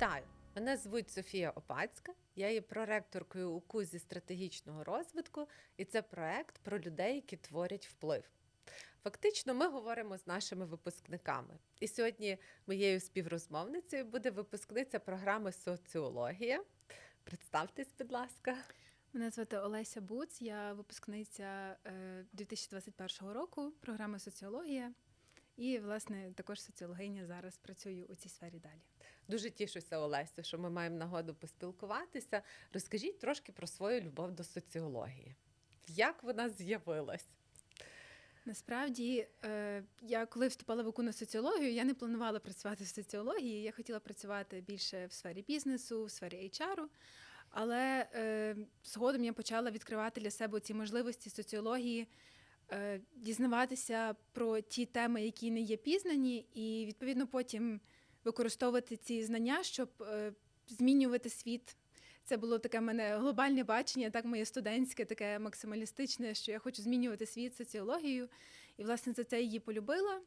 Вітаю! Мене звуть Софія Опацька. Я є проректоркою УКУ зі стратегічного розвитку, і це проект про людей, які творять вплив. Фактично, ми говоримо з нашими випускниками. І сьогодні моєю співрозмовницею буде випускниця програми Соціологія. Представтесь, будь ласка. Мене звати Олеся Буц, я випускниця е, 2021 року програми соціологія. І, власне, також соціологиня зараз працюю у цій сфері далі. Дуже тішуся, Олесю, що ми маємо нагоду поспілкуватися. Розкажіть трошки про свою любов до соціології. Як вона з'явилась? Насправді, е, я коли вступала в УКУ на соціологію, я не планувала працювати в соціології. Я хотіла працювати більше в сфері бізнесу, в сфері HR. Але е, згодом я почала відкривати для себе ці можливості соціології, е, дізнаватися про ті теми, які не є пізнані, і відповідно потім використовувати ці знання, щоб е, змінювати світ. Це було таке в мене глобальне бачення, так моє студентське, таке максималістичне, що я хочу змінювати світ соціологією. І, власне, за це її полюбила.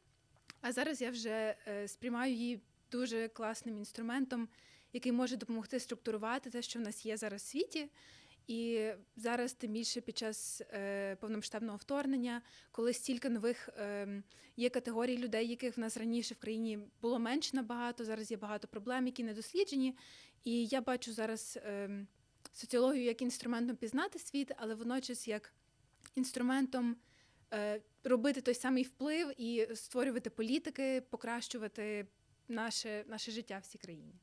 А зараз я вже е, сприймаю її дуже класним інструментом, який може допомогти структурувати те, що в нас є зараз в світі. І зараз, тим більше під час е, повномасштабного вторгнення, коли стільки нових е, є категорій людей, яких в нас раніше в країні було менше набагато. Зараз є багато проблем, які не досліджені. І я бачу зараз е, соціологію як інструментом пізнати світ, але водночас як інструментом е, робити той самий вплив і створювати політики, покращувати наше, наше життя в цій країні.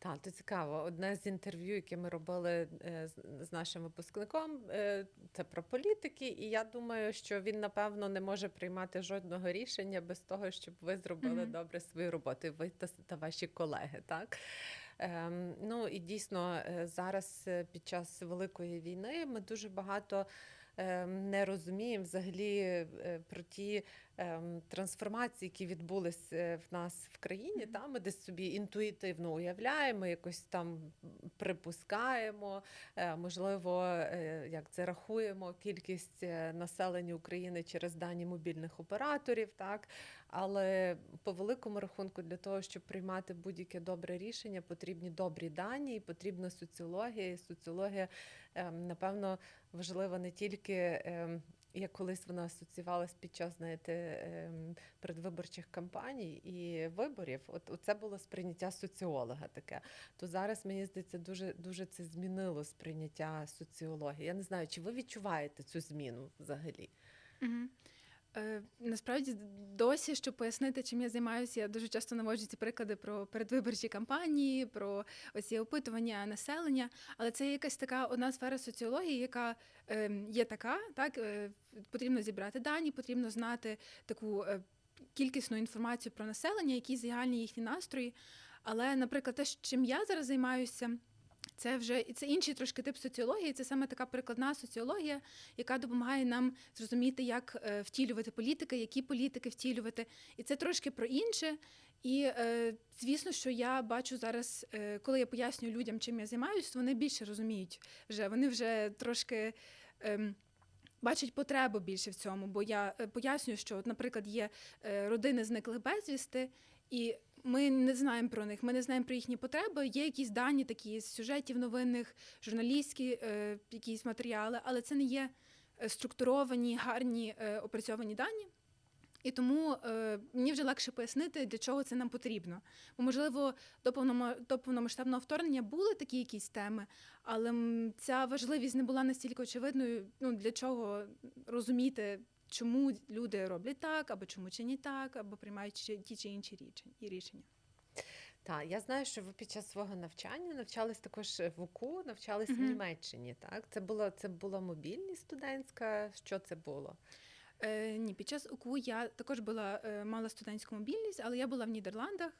Так, то цікаво. Одне з інтерв'ю, яке ми робили е, з- нашим випускником, е, це про політики. І я думаю, що він напевно не може приймати жодного рішення без того, щоб ви зробили Мгм. добре свою роботу. Ви та, та ваші колеги, так ем, ну і дійсно е, зараз під час великої війни ми дуже багато. ем, Не розуміємо взагалі про ті трансформації, які відбулись е, в нас в країні. Та ми десь собі інтуїтивно уявляємо, якось там припускаємо, е, можливо, е, як це рахуємо кількість населення України через дані мобільних операторів, так але по великому рахунку, для того, щоб приймати будь-яке добре рішення, потрібні добрі дані, і потрібна соціологія. І соціологія, ем, напевно, важлива не тільки. Ем, як колись вона асоціювалась під час знаєте, предвиборчих кампаній і виборів, от це було сприйняття соціолога таке. То зараз мені здається, дуже дуже це змінило сприйняття соціології. Я не знаю, чи ви відчуваєте цю зміну взагалі? Угу. Е, насправді досі, щоб пояснити, чим я займаюся, я дуже часто наводжу ці приклади про передвиборчі кампанії, про оці опитування населення. Але це якась така одна сфера соціології, яка е, є така, так е, потрібно зібрати дані, потрібно знати таку. Е, Кількісну інформацію про населення, які загальні їхні настрої. Але, наприклад, те, чим я зараз займаюся, це вже це інший трошки тип соціології. Це саме така прикладна соціологія, яка допомагає нам зрозуміти, як е, втілювати політики, які політики втілювати. І це трошки про інше. І е, звісно, що я бачу зараз, е, коли я пояснюю людям, чим я займаюся, вони більше розуміють вже. Вони вже трошки. Е, Бачать потребу більше в цьому, бо я пояснюю, що, от, наприклад, є родини зниклих безвісти, і ми не знаємо про них, ми не знаємо про їхні потреби. Є якісь дані, такі з сюжетів новинних, журналістські е, якісь матеріали, але це не є е, структуровані, гарні е, опрацьовані дані. І тому е, мені вже легше пояснити, для чого це нам потрібно. Бо, можливо, до повнома- до повномасштабного вторгнення були такі якісь теми, але ця важливість не була настільки очевидною. Ну для чого розуміти, чому люди роблять так, або чому чинять так, або приймають ті чи інші рішення. Так, я знаю, що ви під час свого навчання навчались також в УКУ, навчались в Німеччині. Так, це було це була мобільність студентська. Що це було? Е, ні, під час УКУ я також була е, мала студентську мобільність, але я була в Нідерландах.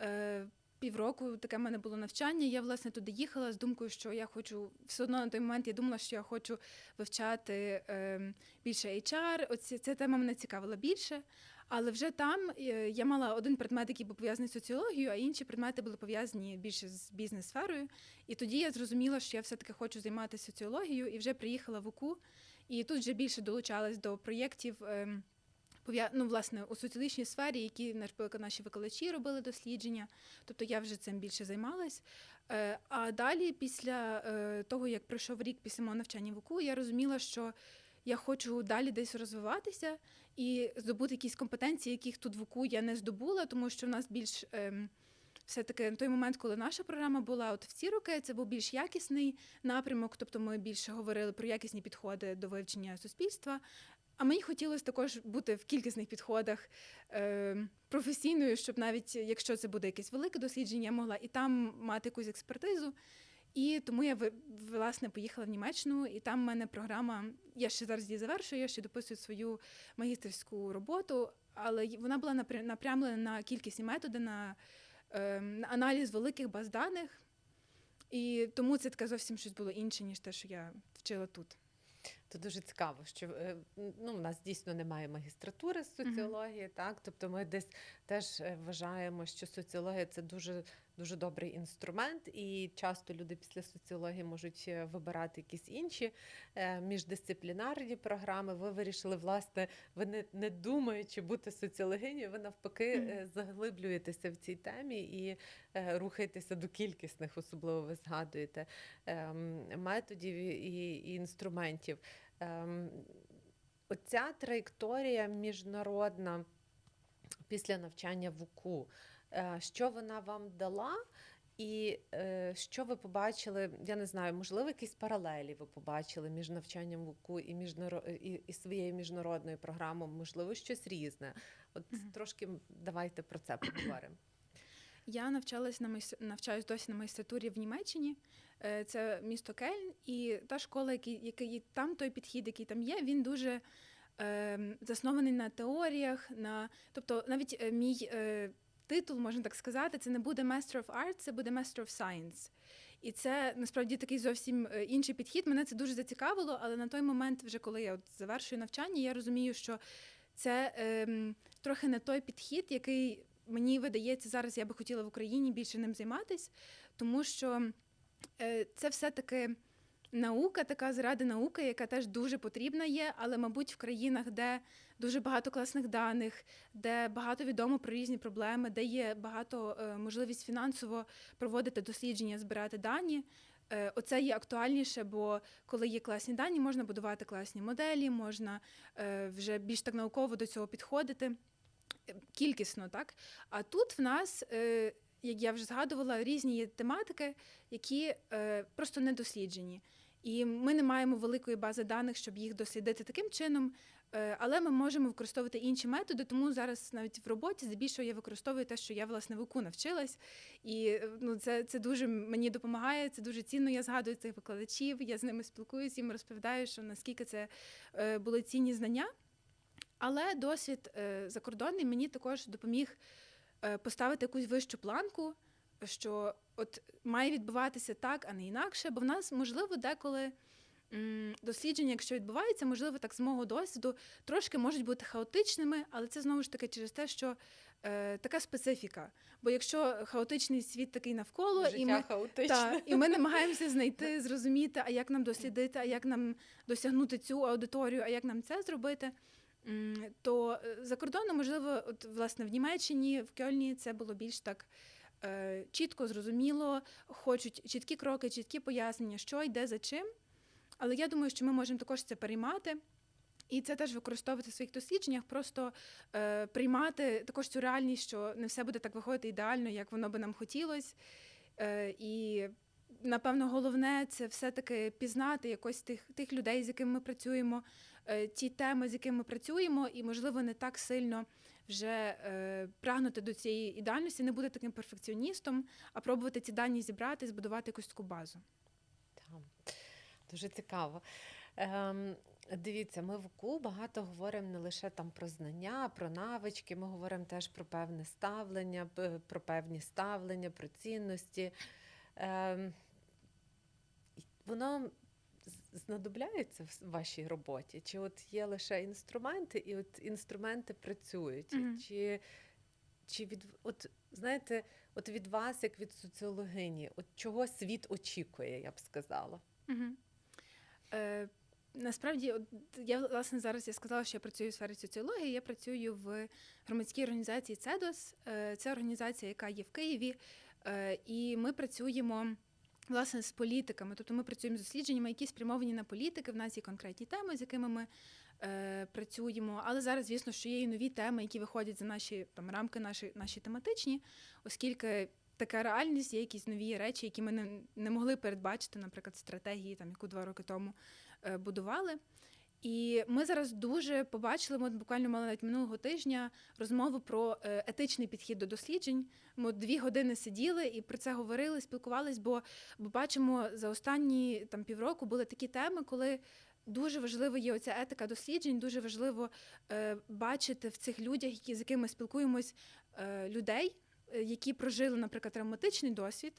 Е, Півроку таке в мене було навчання. Я власне туди їхала з думкою, що я хочу все одно на той момент я думала, що я хочу вивчати е, більше HR. Оці ця тема мене цікавила більше. Але вже там е, я мала один предмет, який був пов'язаний з соціологією, а інші предмети були пов'язані більше з бізнес-сферою. І тоді я зрозуміла, що я все-таки хочу займатися соціологією, і вже приїхала в УКУ. І тут вже більше долучалась до проєктів. Ну, власне, у соціологічній сфері, які наші викладачі робили дослідження. Тобто я вже цим більше займалась. Е, А далі, після е, того, як пройшов рік після мого навчання в УКУ, я розуміла, що я хочу далі десь розвиватися і здобути якісь компетенції, яких тут в УКУ я не здобула, тому що в нас більш ем, все-таки на той момент, коли наша програма була от в ці роки, це був більш якісний напрямок, тобто ми більше говорили про якісні підходи до вивчення суспільства. А мені хотілося також бути в кількісних підходах е, професійною, щоб навіть якщо це буде якесь велике дослідження, я могла і там мати якусь експертизу. І тому я власне поїхала в Німеччину, і там в мене програма. Я ще зараз її завершую, я ще дописую свою магістерську роботу, але вона була напря- напрямлена на кількісні методи, на, е, на аналіз великих баз даних. І тому це таке зовсім щось було інше, ніж те, що я вчила тут. То дуже цікаво, що е, ну, у нас дійсно немає магістратури з соціології, так? Тобто ми десь теж е, вважаємо, що соціологія це дуже дуже добрий інструмент, і часто люди після соціології можуть е, вибирати якісь інші е, міждисциплінарні програми. Ви вирішили, власне, ви не, не думаючи бути соціологинею, ви навпаки е, заглиблюєтеся в цій темі і рухаєтеся до кількісних, особливо ви згадуєте ем, методів і, інструментів. Ем, Оця траєкторія міжнародна після навчання в УКУ, що вона вам дала? І е, що ви побачили? Я не знаю, можливо, якісь паралелі ви побачили між навчанням в УКУ і, міжнаро... і, і своєю міжнародною програмою, можливо, щось різне. От Мгм. трошки давайте про це поговоримо. Я навчалась на майс... навчаюсь досі на магістратурі в Німеччині. Е, Це місто Кельн, і та школа, який, який там той підхід, який там є, він дуже е, заснований на теоріях. На... Тобто, навіть е, мій е, титул, можна так сказати, це не буде Master of Art, це буде Master of Science. І це насправді такий зовсім е, інший підхід. Мене це дуже зацікавило, але на той момент, вже коли я от завершую навчання, я розумію, що це ем, трохи не той підхід, який мені видається зараз, я би хотіла в Україні більше ним займатися, тому що е, це все-таки наука, така заради науки, яка теж дуже потрібна є, але, мабуть, в країнах, де дуже багато класних даних, де багато відомо про різні проблеми, де є багато е, можливість фінансово проводити дослідження, збирати дані. е, Оце є актуальніше, бо коли є класні дані, можна будувати класні моделі, можна е, вже більш так науково до цього підходити е, кількісно, так? А тут в нас, як я вже згадувала, різні тематики, які е, просто не досліджені. І ми не маємо великої бази даних, щоб їх дослідити таким чином. е, Але ми можемо використовувати інші методи, тому зараз навіть в роботі здебільшого я використовую те, що я власне в УКУ навчилась, і е, ну це, це дуже мені допомагає. Це дуже цінно. Я згадую цих викладачів. Я з ними спілкуюся, їм розповідаю, що наскільки це е, були цінні знання. Але досвід е, закордонний мені також допоміг поставити якусь вищу планку, що от має відбуватися так, а не інакше. Бо в нас, можливо, деколи дослідження, якщо відбувається, можливо, так з мого досвіду, трошки можуть бути хаотичними, але це знову ж таки через те, що е, така специфіка. Бо якщо хаотичний світ такий навколо, Життя і ми так, і ми намагаємося знайти, зрозуміти, а як нам дослідити, а як нам досягнути цю аудиторію, а як нам це зробити. То е, за кордоном, можливо, от власне в Німеччині, в Кьольні це було більш так е, чітко, зрозуміло, хочуть чіткі кроки, чіткі пояснення, що йде за чим. Але я думаю, що ми можемо також це переймати. І це теж використовувати в своїх дослідженнях, просто е, приймати також цю реальність, що не все буде так виходити ідеально, як воно би нам хотілося. Е, і напевно, головне це все-таки пізнати якось тих, тих людей, з якими ми працюємо, ті теми, з якими ми працюємо, і, можливо, не так сильно вже е, прагнути до цієї ідеальності, не бути таким перфекціоністом, а пробувати ці дані зібрати, збудувати якусь таку базу. Там. Дуже цікаво. Ем, дивіться, ми в УКУ багато говоримо не лише там про знання, про навички, ми говоримо теж про певне ставлення, про певні ставлення, про цінності. Ем, воно з- знадобляється в вашій роботі? Чи от є лише інструменти, і от інструменти працюють? Мгм. Чи, чи від от знаєте, от від вас, як від соціологині, от чого світ очікує, я б сказала? Угу. Е, Насправді, от я власне зараз я сказала, що я працюю у сфері соціології. Я працюю в громадській організації. Е, Це організація, яка є в Києві, Е, і ми працюємо. Власне, з політиками, тобто ми працюємо з дослідженнями, які спрямовані на політики. В нас є конкретні теми, з якими ми е, працюємо. Але зараз, звісно, що є і нові теми, які виходять за наші там рамки, наші, наші тематичні, оскільки така реальність, є якісь нові речі, які ми не, не могли передбачити, наприклад, стратегії, там яку два роки тому е, будували. І ми зараз дуже побачили, ми буквально мали навіть минулого тижня розмову про е, етичний підхід до досліджень. Ми дві години сиділи і про це говорили, спілкувались, бо, бо бачимо за останні там півроку були такі теми, коли. Дуже важливо є оця етика досліджень. Дуже важливо е, бачити в цих людях, які з якими спілкуємось, е, людей, е, які прожили, наприклад, травматичний досвід,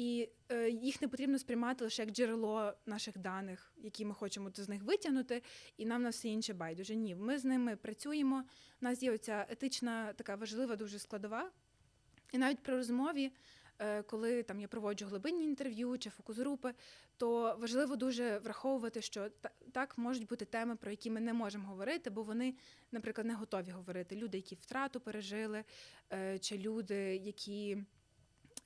і е, їх не потрібно сприймати лише як джерело наших даних, які ми хочемо з них витягнути, і нам на все інше байдуже. Ні, ми з ними працюємо. У нас є оця етична така важлива дуже складова. І навіть при розмові, е, коли там я проводжу глибинні інтерв'ю чи фокус-групи, то важливо дуже враховувати, що та- так можуть бути теми, про які ми не можемо говорити, бо вони, наприклад, не готові говорити. Люди, які втрату пережили, е, чи люди, які.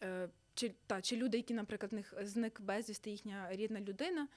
е, Чи, та, чи люди, які, наприклад, в них зник безвісти їхня рідна людина.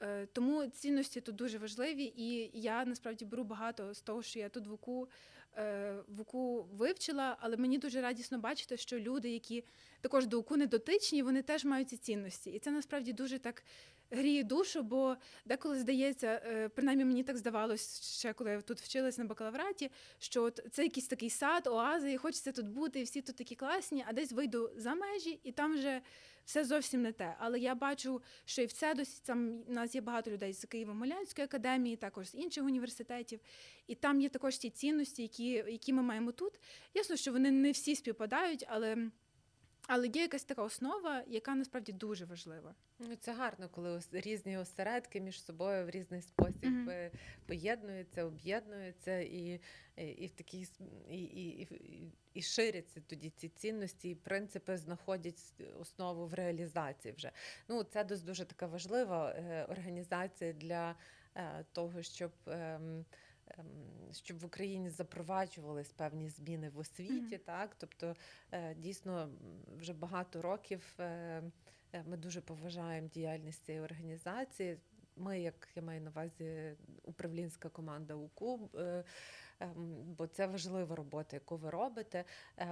Е, Тому цінності тут дуже важливі, і я насправді беру багато з того, що я тут в УКУ, е, в УКУ вивчила, але мені дуже радісно бачити, що люди, які також до УКУ не дотичні, вони теж мають ці цінності. І це насправді дуже так гріє душу, бо деколи здається, е, принаймні мені так здавалось, ще коли я тут вчилась на бакалавраті, що от це якийсь такий сад, оази, і хочеться тут бути, і всі тут такі класні, а десь вийду за межі, і там вже все зовсім не те. Але я бачу, що і в Цедосі там у нас є багато людей з Києво-Могилянської академії, також з інших університетів, і там є також ті цінності, які, які ми маємо тут. Ясно, що вони не всі співпадають, але. Але є якась така основа, яка насправді дуже важлива. Ну, це гарно, коли різні осередки між собою в різний спосіб е, поєднуються, об'єднуються і, і, і в такий с- і, і, і, і ширяться тоді ці цінності, і принципи знаходять основу в реалізації вже. Ну, це дуже така важлива е, організація для е, того, щоб. Ем, Щоб в Україні запроваджувались певні зміни в освіті, Мгм. так тобто е, дійсно вже багато років е, е, ми дуже поважаємо діяльність цієї організації. Ми, як я маю на увазі, управлінська команда УКУ, ем, бо це важлива робота, яку ви робите.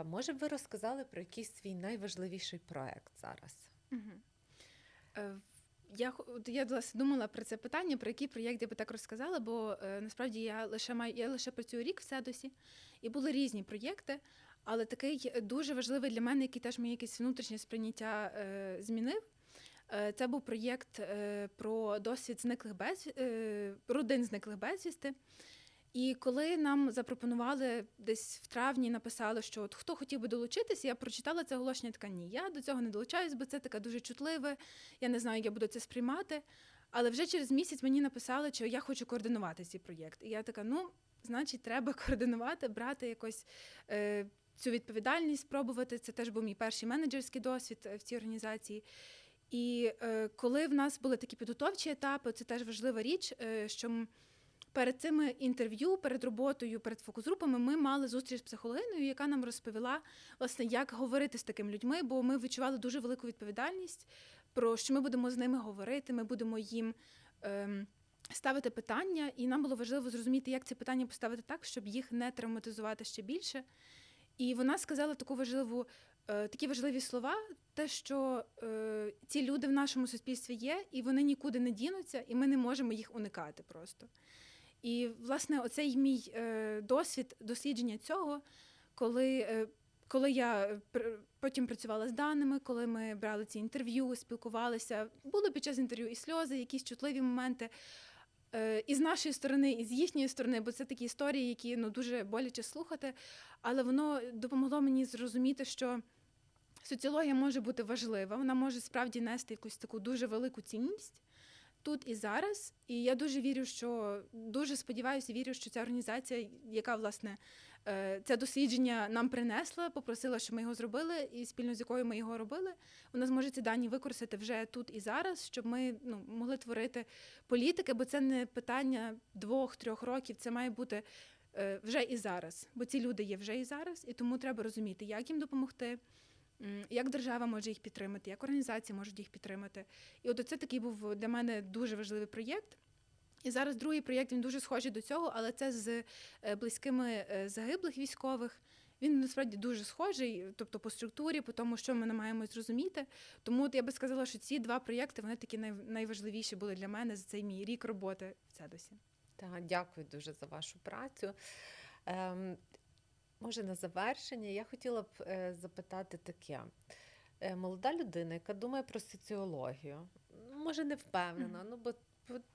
Може б ви розказали про якийсь свій найважливіший проект зараз? Угу. Я, я власне думала про це питання, про який проєкт я би так розказала, бо е, насправді я лише маю я лише працюю рік в Седосі, і були різні проєкти. Але такий дуже важливий для мене, який теж мені якесь внутрішнє сприйняття е, змінив. е, Це був проєкт е, про досвід зниклих без е, родин зниклих безвісти. І коли нам запропонували десь в травні, написали, що от хто хотів би долучитися, я прочитала це оголошення, така ні, я до цього не долучаюсь, бо це таке дуже чутливе. Я не знаю, як я буду це сприймати. Але вже через місяць мені написали, що я хочу координувати цей проєкт. І я така, ну, значить, треба координувати, брати якось е, цю відповідальність, спробувати. Це теж був мій перший менеджерський досвід е, в цій організації. І е, коли в нас були такі підготовчі етапи, це теж важлива річ, е, що перед цими інтерв'ю, перед роботою, перед фокус-групами ми мали зустріч з психологиною, яка нам розповіла, власне, як говорити з такими людьми, бо ми відчували дуже велику відповідальність про що ми будемо з ними говорити, ми будемо їм. Ем, Ставити питання, і нам було важливо зрозуміти, як ці питання поставити так, щоб їх не травматизувати ще більше. І вона сказала таку важливу, е, такі важливі слова, те, що е, ці люди в нашому суспільстві є, і вони нікуди не дінуться, і ми не можемо їх уникати просто. І, власне, оцей мій е, досвід дослідження цього, коли, е, коли я е, потім працювала з даними, коли ми брали ці інтерв'ю, спілкувалися, були під час інтерв'ю і сльози, якісь чутливі моменти. І з нашої сторони, і з їхньої сторони, бо це такі історії, які ну дуже боляче слухати. Але воно допомогло мені зрозуміти, що соціологія може бути важлива, вона може справді нести якусь таку дуже велику цінність тут і зараз. І я дуже вірю, що дуже сподіваюся, вірю, що ця організація, яка власне е, це дослідження нам принесла, попросила, щоб ми його зробили, і спільно з якою ми його робили, вона зможе ці дані використати вже тут і зараз, щоб ми ну, могли творити політики, бо це не питання двох-трьох років, це має бути е, вже і зараз. Бо ці люди є вже і зараз, і тому треба розуміти, як їм допомогти. Як держава може їх підтримати, як організації можуть їх підтримати. І от це такий був для мене дуже важливий проєкт. І зараз другий проєкт він дуже схожий до цього, але це з е, близькими е, загиблих військових. Він насправді дуже схожий, тобто по структурі, по тому, що ми намагаємось зрозуміти. Тому от я би сказала, що ці два проєкти вони такі найважливіші були для мене за цей мій рік роботи в Цедосі. Так, дякую дуже за вашу працю. Може, на завершення я хотіла б е, запитати таке. Е, молода людина, яка думає про соціологію, може не впевнена, ну бо,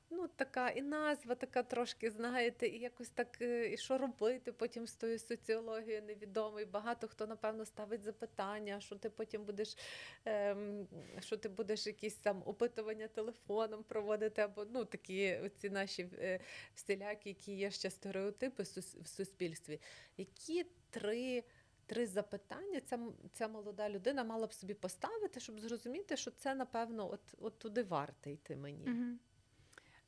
ну, така і назва така трошки, знаєте, і якось так, е, і що робити потім з тою соціологією невідомо. І багато хто, напевно, ставить запитання, що ти потім будеш, ем, що ти будеш якісь там опитування телефоном проводити, або ну такі оці наші е, всілякі, які є ще стереотипи в суспільстві. Які три, три запитання ця, ця молода людина мала б собі поставити, щоб зрозуміти, що це, напевно, от, от туди варто йти мені. Угу.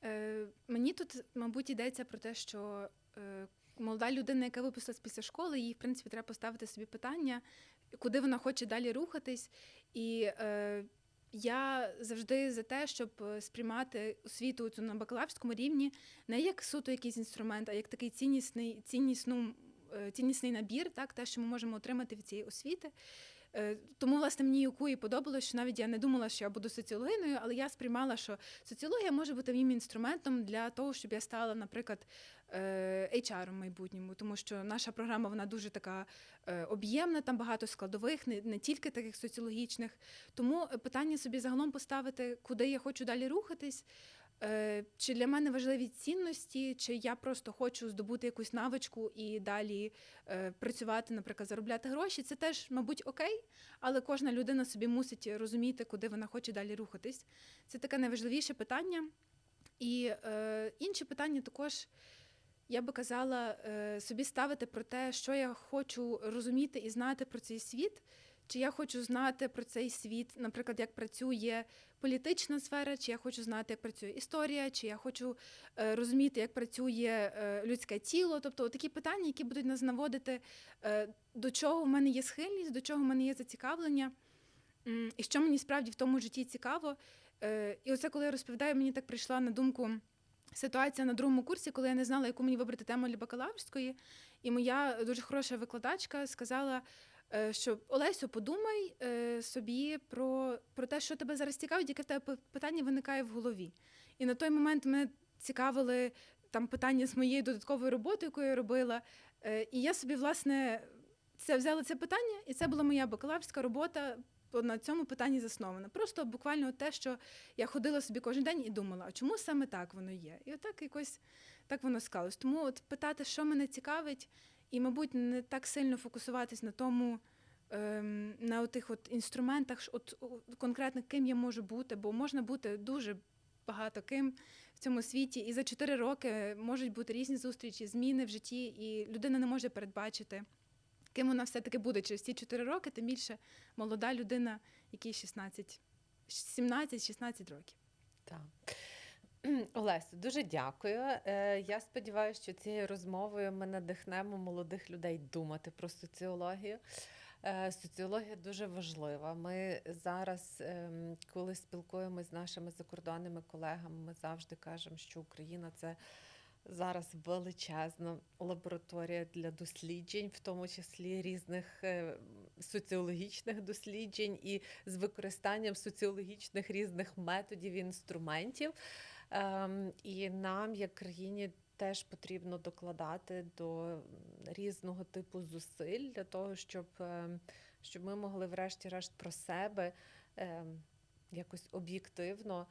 Е, мені тут, мабуть, йдеться про те, що е, молода людина, яка випустилась після школи, їй, в принципі, треба поставити собі питання, куди вона хоче далі рухатись. І е, я завжди за те, щоб сприймати освіту цю на бакалаврському рівні не як суто якийсь інструмент, а як такий ціннісний, ціннісну, ціннісний набір, так, те, що ми можемо отримати від цієї освіти. Е, Тому, власне, мені юку і подобалось, що навіть я не думала, що я буду соціологиною, але я сприймала, що соціологія може бути моїм інструментом для того, щоб я стала, наприклад, е, HR в майбутньому, тому що наша програма вона дуже така е, об'ємна, там багато складових, не, не тільки таких соціологічних. Тому питання собі загалом поставити, куди я хочу далі рухатись. Е, Чи для мене важливі цінності, чи я просто хочу здобути якусь навичку і далі е, працювати, наприклад, заробляти гроші, це теж, мабуть, окей, але кожна людина собі мусить розуміти, куди вона хоче далі рухатись. Це таке найважливіше питання. І е, інші питання також. Я би казала е, собі ставити про те, що я хочу розуміти і знати про цей світ. Чи я хочу знати про цей світ, наприклад, як працює політична сфера, чи я хочу знати, як працює історія, чи я хочу е, розуміти, як працює е, людське тіло. Тобто такі питання, які будуть нас наводити, е, до чого в мене є схильність, до чого в мене є зацікавлення, і що мені справді в тому житті цікаво. І оце, коли я розповідаю, мені так прийшла на думку ситуація на другому курсі, коли я не знала, яку мені вибрати тему для бакалаврської. І моя дуже хороша викладачка сказала, що Олесю, подумай е, собі про, про те, що тебе зараз цікавить, яке в тебе питання виникає в голові. І на той момент мене цікавили там питання з моєю додатковою роботою, яку я робила. Е, І я собі, власне, це взяла це питання, і це була моя бакалаврська робота. На цьому питанні заснована. Просто буквально те, що я ходила собі кожен день і думала, а чому саме так воно є? І отак якось так воно склалось. Тому от питати, що мене цікавить, і, мабуть, не так сильно фокусуватись на тому, ем, на тих от інструментах, от, конкретно ким я можу бути, бо можна бути дуже багато ким в цьому світі, і за чотири роки можуть бути різні зустрічі, зміни в житті, і людина не може передбачити. Ким вона все-таки буде через ці 4 роки, тим більше молода людина, якій 16, 17-16 років. Так. Олесю, дуже дякую. Е, Я сподіваюся, що цією розмовою ми надихнемо молодих людей думати про соціологію. Е, Соціологія дуже важлива. Ми зараз, ем, коли спілкуємося з нашими закордонними колегами, ми завжди кажемо, що Україна це зараз величезна лабораторія для досліджень, в тому числі різних е, соціологічних досліджень і з використанням соціологічних різних методів і інструментів. Ем, І нам, як країні, теж потрібно докладати до різного типу зусиль для того, щоб, ем, щоб ми могли, врешті-решт, про себе ем, якось об'єктивно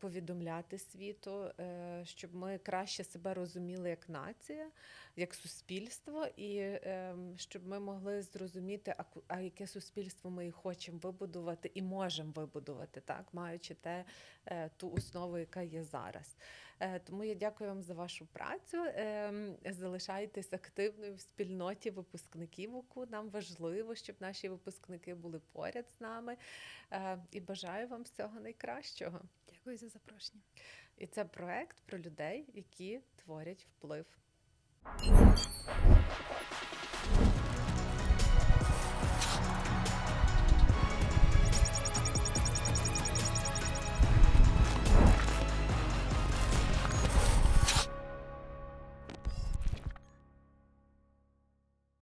повідомляти світу, е, щоб ми краще себе розуміли як нація, як суспільство, і ем, щоб ми могли зрозуміти, а, яке суспільство ми і хочемо вибудувати і можемо вибудувати, так, маючи те, е, ту основу, яка є зараз. Е, Тому я дякую вам за вашу працю. Ем, Залишайтесь активною в спільноті випускників УКУ. Нам важливо, щоб наші випускники були поряд з нами. Е, І бажаю вам всього найкращого. Дякую за запрошення. І це проект про людей, які творять вплив.